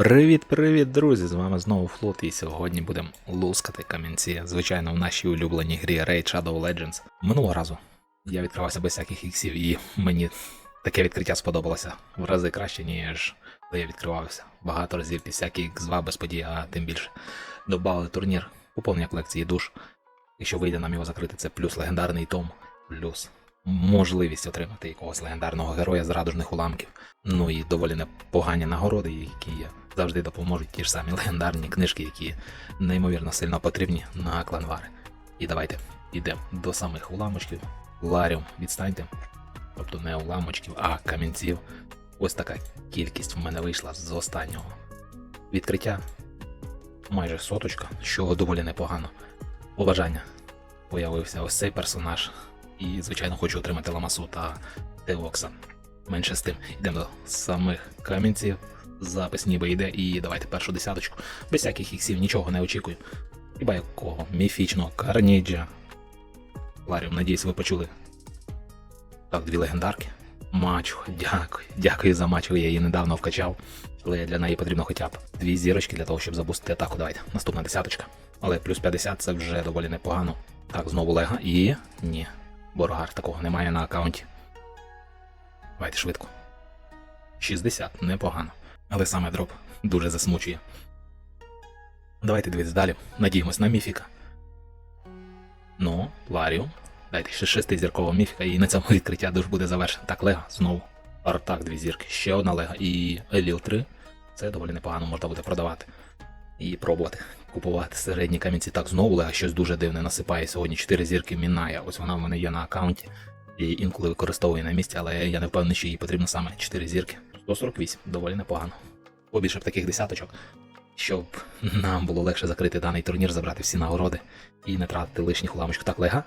Привіт-привіт, друзі! З вами знову Флот, і сьогодні будемо лускати камінці, звичайно, в нашій улюбленій грі Raid Shadow Legends. Минулого разу я відкривався без всяких іксів, і мені таке відкриття сподобалося в рази краще, ніж коли я відкривався. Багато разів під всякі ікс-2 без подій, а тим більше додали турнір, поповнення колекції душ. Якщо вийде нам його закрити, це плюс легендарний том, плюс можливість отримати якогось легендарного героя з радужних уламків. Ну і доволі непогані нагороди, які завжди допоможуть ті ж самі легендарні книжки, які неймовірно сильно потрібні на кланвари. І давайте йдемо до самих уламочків. Ларіум, відстаньте. Тобто не уламочків, а камінців. Ось така кількість в мене вийшла з останнього відкриття. Майже соточка, що доволі непогано. Побажання. Появився ось цей персонаж. І, звичайно, хочу отримати ламасу та Теокса. Менше з тим, йдемо до самих камінців. Запис ніби йде, і давайте першу десяточку. Без всяких іксів нічого не очікую. Хіба якого міфічного Карніджа. Ларіум, надіюсь, ви почули. Так, дві легендарки. Мачуха, дякую. Дякую за мачуху, я її недавно вкачав. Але для неї потрібно хоча б дві зірочки для того, щоб забустити атаку. Давайте. Наступна десяточка. Але плюс 50 це вже доволі непогано. Так, знову лега. І. Ні. Боргар такого немає на аккаунті. Давайте швидко. 60, непогано. Але саме дроп дуже засмучує. Давайте дивитися далі. Надіємось на міфіка. Ну, Ларіум. Дайте ще шестизіркового міфіка, і на цьому відкриття душ буде завершено. Так, Лега, знову. Артак, дві зірки, ще одна Лега і Еліл 3. Це доволі непогано можна буде продавати. І пробувати купувати середні камінці. Так, знову Лега щось дуже дивне насипає сьогодні. 4 зірки Міная. Ось вона в мене є на аккаунті. І інколи використовую на місці, але я не впевнений, що їй потрібно саме 4 зірки. 148, доволі непогано. Побільше б таких десяточок, щоб нам було легше закрити даний турнір, забрати всі нагороди і не тратити лишніх уламочок. Так, Лега.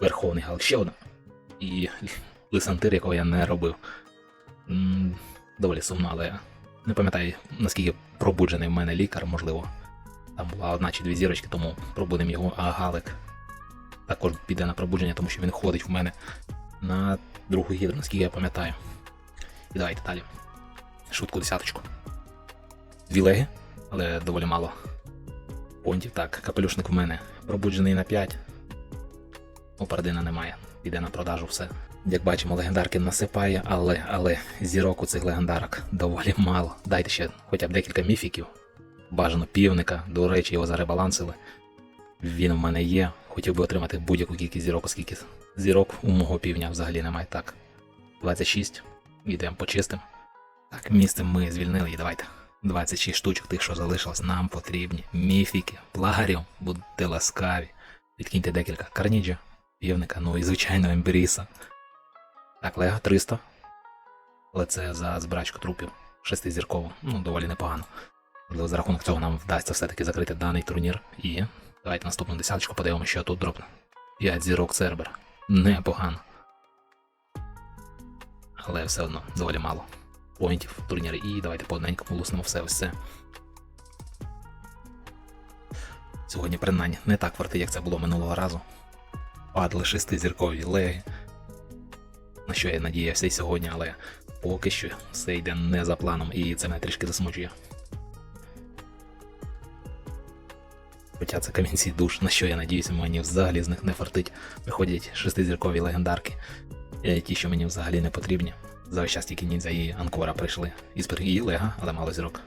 Верховний Галк, ще одна. І лисантир, якого я не робив. Доволі сумно, але не пам'ятаю, наскільки пробуджений в мене лікар, можливо. Там була одна чи дві зірочки, тому пробудемо його, а Галик також піде на пробудження, тому що він ходить в мене на другу гідру, наскільки я пам'ятаю. І давайте далі. Швидку десяточку. Дві леги, але доволі мало. Понтів. Так, капелюшник в мене пробуджений на 5. У Пардина немає. Піде на продажу все. Як бачимо, легендарки насипає, але але зірок у цих легендарок доволі мало. Дайте ще хоча б декілька міфіків. Бажано півника, до речі, його заребалансили. Він в мене є. Хотів би отримати будь-яку кількість зірок, оскільки зірок у мого півня взагалі немає. Так. 26. Йдемо почистим. Так, місце ми звільнили і давайте. 26 штучок тих, що залишилось, нам потрібні. Міфіки, плагарів, будьте ласкаві. Відкиньте декілька карніджа, півника, ну і звичайно емберіса. Так, Лего 300. Але це за збирачку трупів. Шестизірково, ну доволі непогано. За рахунок цього нам вдасться все-таки закрити даний турнір. І давайте наступну десяточку подивимося, що тут дропне. 5 зірок Цербер. Непогано. Але все одно доволі мало поінтів в турнірі. І давайте по одненькому луснемо все ось це. Сьогодні, принаймні, не так варти, як це було минулого разу. Падали шестизіркові леги. На що я надіявся і сьогодні, але поки що все йде не за планом, і це мене трішки засмучує. Це камінці душ, на що я надіюся, мені взагалі з них не фартить. Виходять шестизіркові легендарки, е, ті, що мені взагалі не потрібні. За весь час тільки ніндзя і Анкора прийшли. Іспер і Лега, але мало зірок.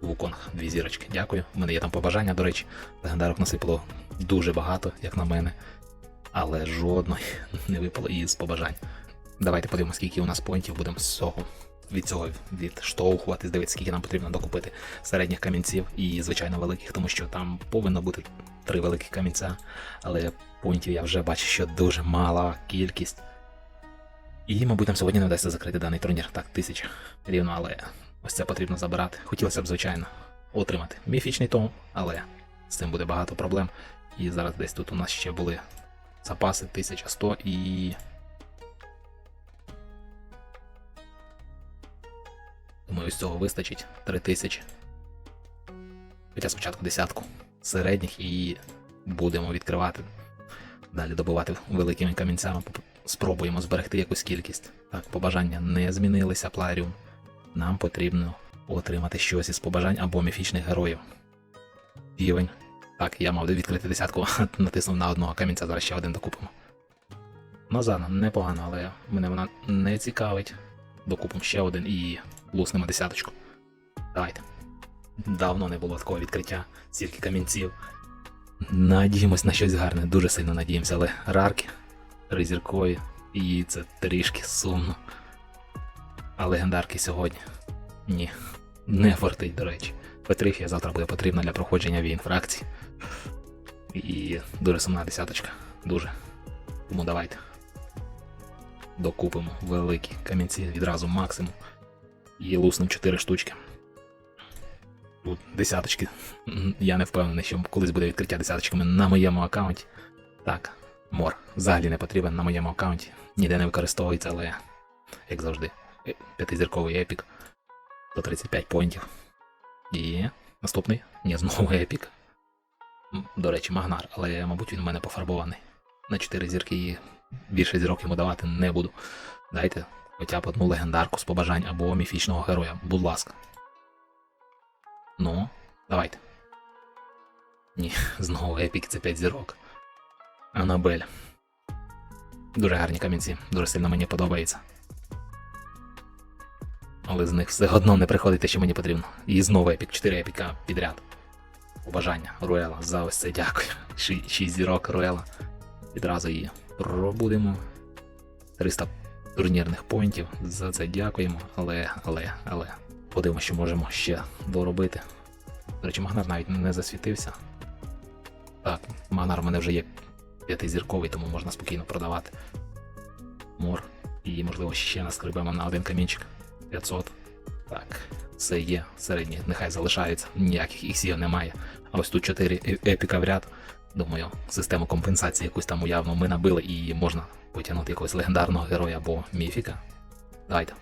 Вуконг, дві зірочки. Дякую. У мене є там побажання, до речі. Легендарок насипало дуже багато, як на мене. Але жодної не випало із побажань. Давайте подивимося, скільки у нас поінтів будемо з цього. Від цього відштовхувати, дивитися, скільки нам потрібно докупити середніх камінців і, звичайно, великих, тому що там повинно бути три великих камінця. Але поінтів я вже бачу, що дуже мала кількість. І, мабуть, нам сьогодні не вдасться закрити даний турнір. Так, тисяча рівно, але ось це потрібно забирати. Хотілося б, звичайно, отримати міфічний том, але з цим буде багато проблем. І зараз десь тут у нас ще були запаси 1100 і. З цього вистачить 3000. Хоча спочатку десятку середніх і будемо відкривати. Далі добувати великими камінцями. Спробуємо зберегти якусь кількість. Так, побажання не змінилися, Пларіум. Нам потрібно отримати щось із побажань або міфічних героїв. Півень. Так, я мав відкрити десятку, натиснув на одного камінця, зараз ще один докупимо. Назад, непогано, але мене вона не цікавить. Докупимо ще один і луснемо десяточку. Давайте. Давно не було такого відкриття, стільки камінців. Надіємось на щось гарне, дуже сильно надіємося, але рарки, ризіркові, і це трішки сумно. А легендарки сьогодні. Ні, не фортить, до речі. Петрифія завтра буде потрібна для проходження війн фракцій. І дуже сумна десяточка. Дуже. Тому давайте. Докупимо великі камінці відразу максимум. І луснем 4 штучки. Тут десяточки. Я не впевнений, що колись буде відкриття десяточками на моєму аккаунті. Так, мор взагалі не потрібен на моєму аккаунті. Ніде не використовується, але як завжди, е, п'ятизірковий епік. 135 поінтів. І наступний. Ні, знову епік. До речі, Магнар, але, мабуть, він у мене пофарбований. На 4 зірки і більше зірок йому давати не буду. Дайте хоча б одну легендарку з побажань або міфічного героя, будь ласка. Ну, давайте. Ні, знову епік це 5 зірок. Анабель. Дуже гарні камінці, дуже сильно мені подобається. Але з них все одно не приходить те, що мені потрібно. І знову епік, 4 епіка підряд. Побажання Руела за ось це дякую. 6 зірок Руела. Відразу її пробудемо. 300 турнірних поінтів. За це дякуємо. Але, але, але. Подивимося, що можемо ще доробити. До речі, Магнар навіть не засвітився. Так, Магнар у мене вже є п'ятизірковий, тому можна спокійно продавати. Мор. І, можливо, ще наскребемо на один камінчик. 500. Так, це є середній, нехай залишається, ніяких іксів немає. А ось тут 4 е- епіка в ряд. Думаю, систему компенсації якусь там уявно ми набили і можна потягнути якогось легендарного героя або міфіка. Давайте.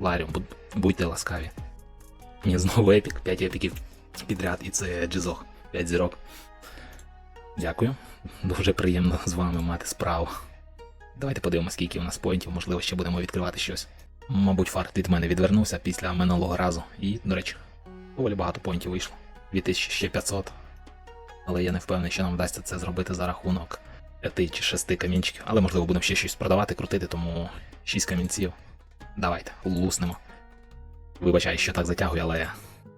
Ларіум, будь- будьте ласкаві. Ні, знову епік, 5 епіків підряд, і це Джизох, 5 зірок. Дякую. Дуже приємно з вами мати справу. Давайте подивимося, скільки у нас поінтів, можливо, ще будемо відкривати щось. Мабуть, фарт від мене відвернувся після минулого разу. І, до речі, доволі багато поінтів вийшло. 2500. Але я не впевнений, що нам вдасться це зробити за рахунок 5 чи 6 камінчиків. Але можливо будемо ще щось продавати, крутити, тому 6 камінців. Давайте, луснемо. Вибачай, що так затягую, але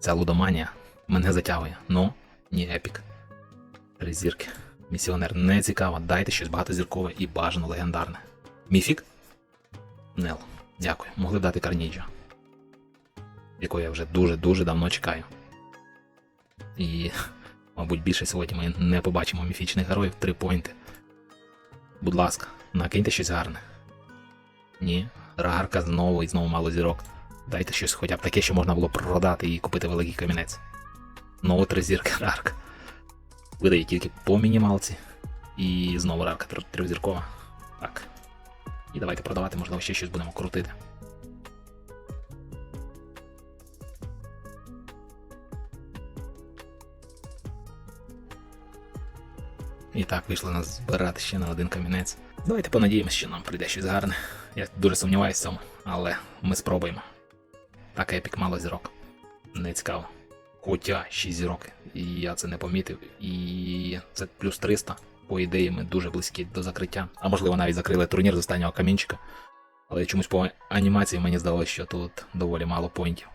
ця лудоманія мене затягує. Ну, ні, епік. Три зірки. Місіонер не цікаво, дайте щось багатозіркове і бажано легендарне. Міфік? Нел. Дякую. Могли б дати Карніджо. Якого я вже дуже-дуже давно чекаю. І, мабуть, більше сьогодні ми не побачимо міфічних героїв три поінти. Будь ласка, накиньте щось гарне. Ні, рагарка знову і знову мало зірок. Дайте щось хоча б таке, що можна було продати і купити великий камінець. Знову три зірки рарка. Видає тільки по мінімалці. І знову рарка тр- трьохзіркова. Так. І давайте продавати, можливо, ще щось будемо крутити. І так вийшло нас збирати ще на один камінець. Давайте понадіємось, що нам прийде щось гарне. Я дуже сумніваюся в цьому, але ми спробуємо. Так, епік мало зірок. Не цікаво. Хоча 6 зірок. І я це не помітив. І це плюс 300. По ідеї, ми дуже близькі до закриття. А можливо, навіть закрили турнір з останнього камінчика. Але чомусь по анімації мені здалося, що тут доволі мало поінтів.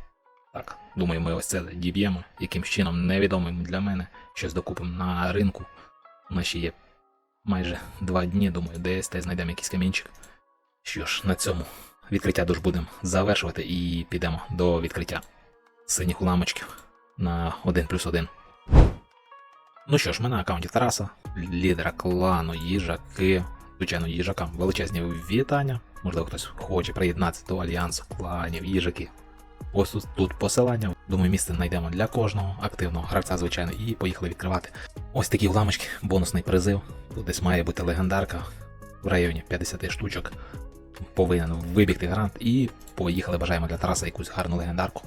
Так, думаю, ми ось це діб'ємо. Яким чином невідомим для мене. Щось докупимо на ринку. У нас ще є майже два дні, думаю, десь та знайдемо якийсь камінчик. Що ж, на цьому відкриття душ будемо завершувати і підемо до відкриття синіх уламочків на 1 плюс 1. Ну що ж, ми на аккаунті Тараса, лідера клану їжаки. Звичайно, їжакам величезні вітання. Можливо, хтось хоче приєднатися до альянсу кланів їжаки. Ось тут, посилання. Думаю, місце знайдемо для кожного активного гравця, звичайно, і поїхали відкривати. Ось такі уламочки, бонусний призив. Тут десь має бути легендарка в районі 50 штучок. Повинен вибігти грант і поїхали. Бажаємо для Тараса якусь гарну легендарку.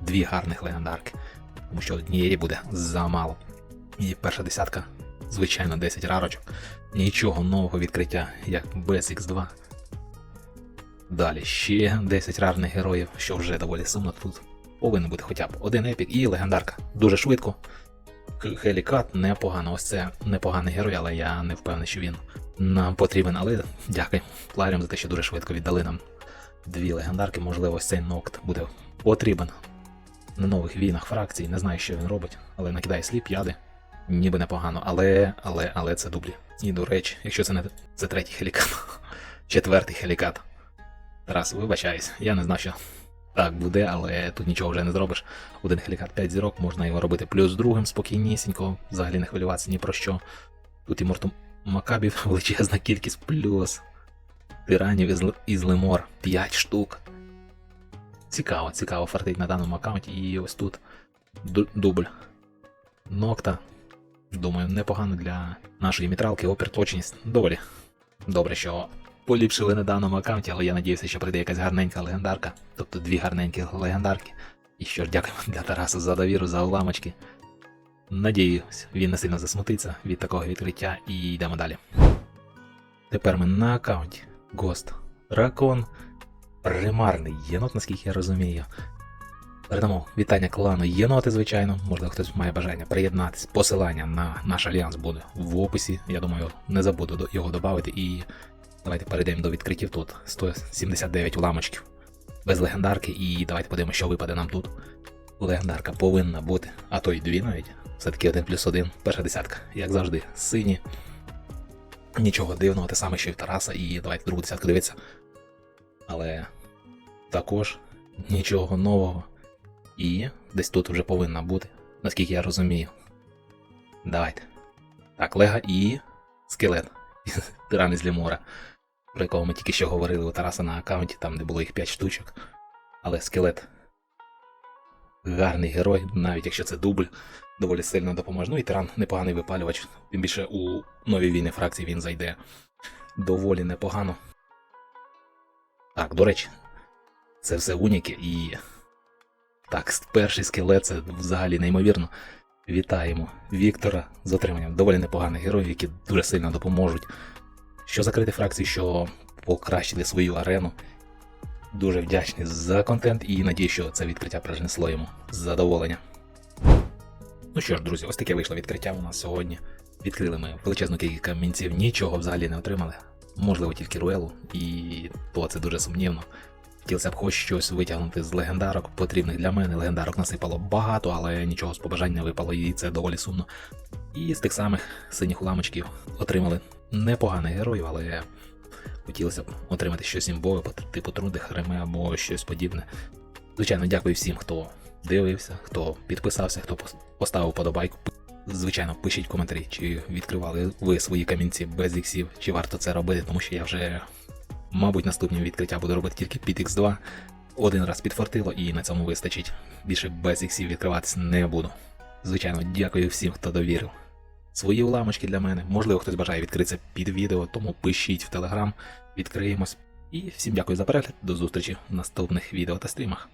Дві гарних легендарки. Тому що однієї буде замало. І перша десятка, звичайно, 10 рарочок. Нічого нового відкриття, як без X2. Далі ще 10 рарних героїв, що вже доволі сумно тут. повинен бути хоча б один епік і легендарка. Дуже швидко. Хелікат непогано. Ось це непоганий герой, але я не впевнений, що він нам потрібен. Але дякую Пларіям за те, що дуже швидко віддали нам дві легендарки. Можливо, ось цей нокт буде потрібен на нових війнах фракцій. Не знаю, що він робить, але накидає сліп, яди. Ніби непогано, але, але, але це дублі. І до речі, якщо це не це третій хелікат, четвертий хелікат. Тарас, вибачаюсь, я не знав, що так буде, але тут нічого вже не зробиш. Один хелікат 5 зірок, можна його робити плюс другим спокійнісінько, взагалі не хвилюватися ні про що. Тут і морту Макабів величезна кількість плюс. Тиранів із, із Лемор 5 штук. Цікаво, цікаво фартить на даному аккаунті. І ось тут дубль. Нокта. Думаю, непогано для нашої мітралки. Опір точність доволі. Добре, що поліпшили на даному аккаунті, але я надіюся, що прийде якась гарненька легендарка. Тобто дві гарненькі легендарки. І що ж, дякуємо для Тараса за довіру, за уламочки. Надіюсь, він не сильно засмутиться від такого відкриття і йдемо далі. Тепер ми на аккаунті. Гост. Ракон. Примарний єнот, наскільки я розумію. Передамо вітання клану єноти, звичайно. Можливо, хтось має бажання приєднатись. Посилання на наш альянс буде в описі. Я думаю, не забуду його додати. І давайте перейдемо до відкриттів тут. 179 уламочків. Без легендарки, і давайте подивимося, що випаде нам тут. Легендарка повинна бути, а то й дві навіть. Все-таки один плюс один, перша десятка, як завжди, сині. Нічого дивного, те саме, що і в Тараса, і давайте другу десятку дивитися. Але також нічого нового. І десь тут вже повинна бути, наскільки я розумію. Давайте. Так, Лега і скелет. Тиран із Лімора, про якого ми тільки що говорили у Тараса на аккаунті, там де було їх 5 штучок. Але скелет гарний герой, навіть якщо це дубль, доволі сильно допоможе. Ну і тиран непоганий випалювач. Тим більше у нові війни фракції він зайде доволі непогано. Так, до речі, це все уніки і. Так, перший скелет це взагалі неймовірно. Вітаємо Віктора з отриманням доволі непоганих героїв, які дуже сильно допоможуть. Що закрити фракції, що покращили свою арену. Дуже вдячний за контент і надію, що це відкриття принесло йому задоволення. Ну що ж, друзі, ось таке вийшло відкриття у нас сьогодні. Відкрили ми величезну кількість камінців, нічого взагалі не отримали. Можливо, тільки руелу, і то це дуже сумнівно. Хотілося б хоч щось витягнути з легендарок, потрібних для мене. Легендарок насипало багато, але нічого з побажань не випало, і це доволі сумно. І з тих самих синіх уламочків отримали непоганих героїв, але хотілося б отримати щось імбове, типу труди Хреме або щось подібне. Звичайно, дякую всім, хто дивився, хто підписався, хто поставив подобайку. Звичайно, пишіть коментарі, чи відкривали ви свої камінці без іксів, чи варто це робити, тому що я вже, мабуть, наступні відкриття буду робити тільки під X2. Один раз підфартило і на цьому вистачить. Більше без іксів відкриватися не буду. Звичайно, дякую всім, хто довірив. Свої уламочки для мене. Можливо, хтось бажає відкритися під відео, тому пишіть в телеграм, відкриємось. І всім дякую за перегляд. До зустрічі в наступних відео та стрімах.